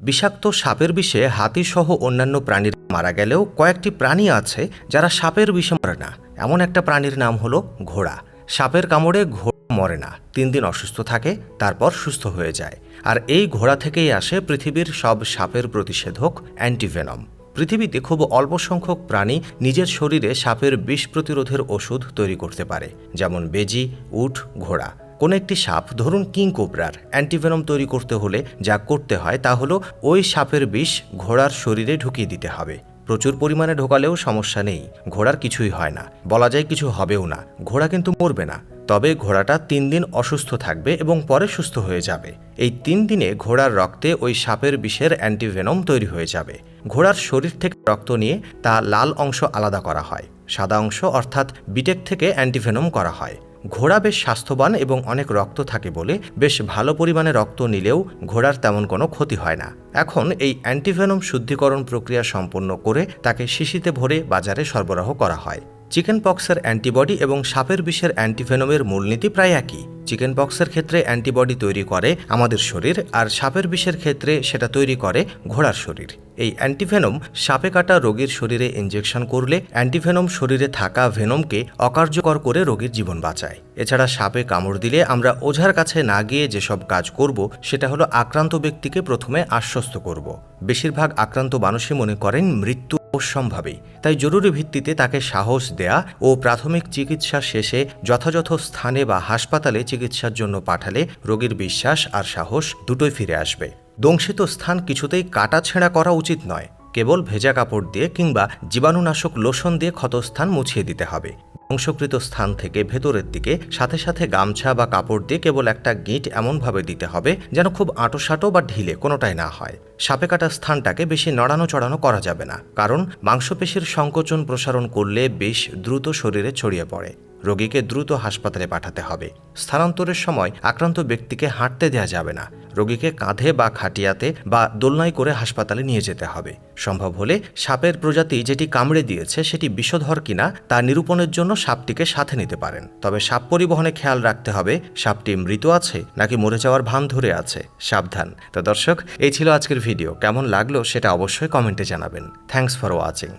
বিষাক্ত সাপের বিষে হাতিসহ অন্যান্য প্রাণীর মারা গেলেও কয়েকটি প্রাণী আছে যারা সাপের বিষে মরে না। এমন একটা প্রাণীর নাম হলো ঘোড়া। সাপের কামড়ে ঘোড়া মরে না। তিন দিন অসুস্থ থাকে, তারপর সুস্থ হয়ে যায়। আর এই ঘোড়া থেকেই আসে পৃথিবীর সব সাপের প্রতিষেধক অ্যান্টিভেনম। পৃথিবীতে খুব অল্প সংখ্যক প্রাণী নিজের শরীরে সাপের বিষ প্রতিরোধের ওষুধ তৈরি করতে পারে, যেমন বেজি, উট, ঘোড়া। কোনো একটি সাপ, ধরুন কিং কোবরার, অ্যান্টিভেনম তৈরি করতে হলে যা করতে হয় তা হলো ওই সাপের বিষ ঘোড়ার শরীরে ঢুকিয়ে দিতে হবে। প্রচুর পরিমাণে ঢোকালেও সমস্যা নেই, ঘোড়ার কিছুই হয় না, বলা যায় কিছু হবেও না, ঘোড়া কিন্তু মরবে না। তবে ঘোড়াটা তিন দিন অসুস্থ থাকবে এবং পরে সুস্থ হয়ে যাবে। এই তিন দিনে ঘোড়ার রক্তে ওই সাপের বিষের অ্যান্টিভেনম তৈরি হয়ে যাবে। ঘোড়ার শরীর থেকে রক্ত নিয়ে তা লাল অংশ আলাদা করা হয়, সাদা অংশ অর্থাৎ বিটেক থেকে অ্যান্টিভেনম করা হয়। ঘোড়া বেশ স্বাস্থ্যবান এবং অনেক রক্ত থাকে বলে বেশ ভালো পরিমাণে রক্ত নিলেও ঘোড়ার তেমন কোনো ক্ষতি হয় না। এখন এই অ্যান্টিভেনম শুদ্ধিকরণ প্রক্রিয়া সম্পন্ন করে তাকে শিশিতে ভরে বাজারে সরবরাহ করা হয়। চিকেন পক্সের অ্যান্টিবডি এবং সাপের বিষের অ্যান্টিভেনমের মূলনীতি প্রায় একই। চিকেন পক্সের ক্ষেত্রে অ্যান্টিবডি তৈরি করে আমাদের শরীর, আর সাপের বিষের ক্ষেত্রে সেটা তৈরি করে ঘোড়ার শরীর। এই অ্যান্টিভেনম সাপে কাটা রোগীর শরীরে ইঞ্জেকশন করলে অ্যান্টিভেনম শরীরে থাকা ভেনমকে অকার্যকর করে রোগীর জীবন বাঁচায়। এছাড়া সাপে কামড় দিলে আমরা ওঝার কাছে না গিয়ে যেসব কাজ করব, সেটা হলো আক্রান্ত ব্যক্তিকে প্রথমে আশ্বস্ত করব। বেশিরভাগ আক্রান্ত মানুষই মনে করেন মৃত্যু অবশ্যম্ভাবী তাই জরুরি ভিত্তিতে তাকে সাহস দেয়া ও প্রাথমিক চিকিৎসা শেষে যথাযথ স্থানে বা হাসপাতালে চিকিৎসার জন্য পাঠালে রোগীর বিশ্বাস আর সাহস দুটোই ফিরে আসবে। দংশিত স্থান কিছুতেই কাটাছেঁড়া করা উচিত নয়। কেবল ভেজা কাপড় দিয়ে কিংবা জীবাণুনাশক লোশন দিয়ে ক্ষতস্থান মুছিয়ে দিতে হবে। ধ্বংসকৃত স্থান থেকে ভেতরের দিকে, সাথে সাথে গামছা বা কাপড় দিয়ে কেবল একটা গিঁট এমনভাবে দিতে হবে যেন খুব আঁটোসাঁটো বা ঢিলে কোনোটাই না হয়। সাপে কাটা স্থানটাকে বেশি নড়ানো চড়ানো করা যাবে না, কারণ মাংসপেশির সংকোচন প্রসারণ করলে বেশ দ্রুত শরীরে ছড়িয়ে পড়ে। রোগীকে দ্রুত হাসপাতালে পাঠাতে হবে। স্থানান্তরের সময় আক্রান্ত ব্যক্তিকে হাঁটতে দেওয়া যাবে না। রোগীকে কাঁধে বা খাটিয়াতে বা দোলনায় করে হাসপাতালে নিয়ে যেতে হবে। সম্ভব হলে সাপের প্রজাতি যেটি কামড়ে দিয়েছে সেটি বিষধর কিনা তা নিরূপণের জন্য সাপটিকে সাথে নিতে পারেন। তবে সাপ পরিবহনে খেয়াল রাখতে হবে, সাপটি মৃত আছে নাকি মরে যাওয়ার ভান ধরে আছে। সাবধান। তো দর্শক, এই ছিল আজকের ভিডিও। কেমন লাগল সেটা অবশ্যই কমেন্টে জানাবেন। Thanks for watching